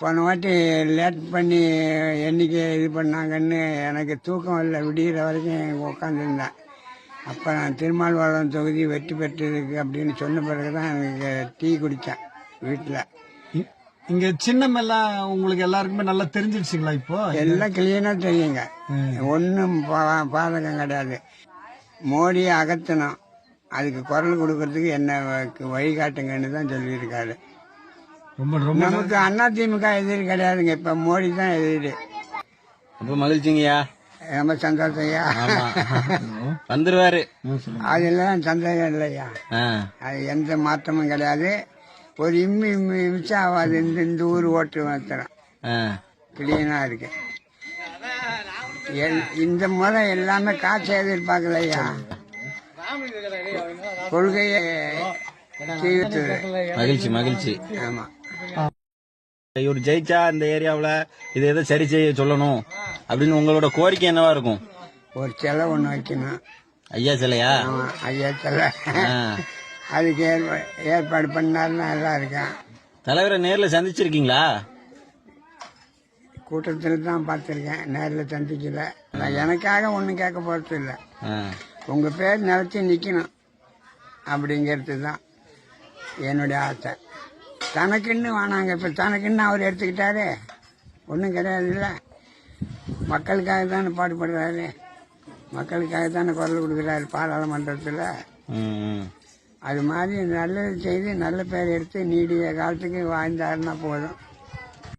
போன வாட்டி லேட் பண்ணி எண்ணிக்கை இது பண்ணாங்கன்னு எனக்கு தூக்கம் இல்லை. விடிகிற வரைக்கும் உட்காந்துருந்தேன் அப்போ நான் திருமால்வாளம் தொகுதி வெற்றி பெற்றிருக்கு அப்படின்னு சொன்ன பிறகு தான் எனக்கு டீ குடித்தேன் வீட்டில் இங்க சின்னம் எல்லாம் உங்களுக்கு எல்லாருக்குமே நல்லா தெரிஞ்சிருச்சுங்களா இப்போ? எல்லாம் கிளீனாக தெரியுங்க. ஒன்றும் பாதகம் கிடையாது. மோடியை அகற்றணும் அதுக்கு குரல் கொடுக்கறதுக்கு என்ன வழிகாட்டுங்கன்னு தான் சொல்லியிருக்காரு. ரொம்ப ரொம்ப நமக்கு அதிமுக எதிரி கிடையாதுங்க. இப்போ மோடி தான் எதிரி. ரொம்ப மகிழ்ச்சிங்கய்யா. ரொம்ப சந்தோஷம் ஐயா ஆமா வந்துருவாரு. அதெல்லாம் சந்தேகம் இல்லையா. அது எந்த மாற்றமும் கிடையாது. ஒரு இம்மி இம்மி மிச்சம் ஆகாது இந்த இந்த ஊர் ஓட்டு மாத்திரம். ஆ. கிளீனாக இருக்கு. இந்த முறை எல்லாமே காசு எதிர்பார்க்கலையா? கொள்கையை மகிழ்ச்சி மகிழ்ச்சி. ஆமாம் இவர் ஜெயிச்சா இந்த ஏரியாவுல இதை எதை சரி செய்ய சொல்லணும் அப்படின்னு உங்களோட கோரிக்கை என்னவா இருக்கும்? ஒரு சிலை ஒன்று வைக்கணும். ஐயா சிலையா? ஆமாம் ஐயா சிலை. ஆ. அதுக்கு ஏற்ப ஏற்பாடு பண்ணாருன்னா நல்லா இருக்கும் தலைவரை நேர்ல சந்திச்சிருக்கீங்களா? கூட்டத்தில் தான் பார்த்துருக்கேன் நேரில் சந்திக்கல. நான் எனக்காக ஒன்றும் கேட்க போகிறது இல்லை. ஆ. உங்கள் பேர் நிலச்சி நிற்கணும் அப்படிங்கிறது தான் என்னுடைய ஆசை. தனக்குன்னு வேணாங்க இப்போ தனக்குன்னு அவர் எடுத்துக்கிட்டாரு. ஒன்றும் கிடையாது இல்லை. மக்களுக்காக தானே பாடுபடுறாரு. மக்களுக்காக தானே குரல் கொடுக்குறாரு பாராளுமன்றத்தில். அது மாதிரி நல்லது செய்து நல்ல பேர் எடுத்து நீடிய காலத்துக்கு வாழ்ந்தாருன்னா போதும்.